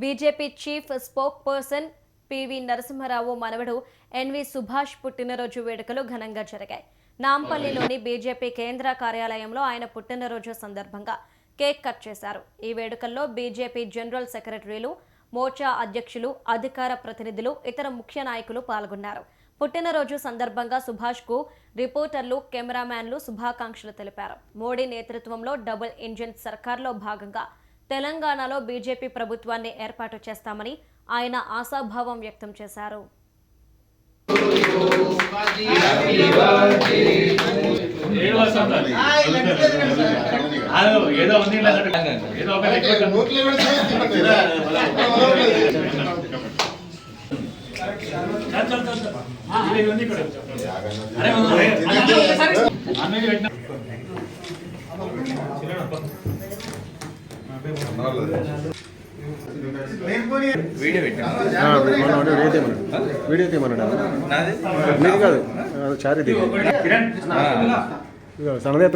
BJP chief spokesperson PV Narasimha Rao మనవడు N V Subhash పుట్టినరోజు వేడుకలు ఘనంగా జరిగాయి. నాంపల్లిలోని బీజేపీ కేంద్ర కార్యాలయంలో ఆయన పుట్టినరోజు సందర్భంగా కేక్ కట్ చేశారు. ఈ వేడుకల్లో బీజేపీ జనరల్ సెక్రటరీలు మోర్చా అధ్యక్షులు అధికార ప్రతినిధులు ఇతర ముఖ్య నాయకులు పాల్గొన్నారు. పుట్టినరోజు సందర్భంగా సుభాష్కు రిపోర్టర్లు కెమెరామ్యాన్లు శుభాకాంక్షలు తెలిపారు. మోడీ నేతృత్వంలో డబుల్ ఇంజిన్ సర్కార్లో భాగంగా తెలంగాణలో బీజేపీ ప్రభుత్వాన్ని ఏర్పాటు చేస్తామని ఆయన ఆశాభావం వ్యక్తం చేశారు ఏడు వీడియో వీడియో తీయమన్నాడు. మీది కాదు. ఇదిగో సనదేత్ర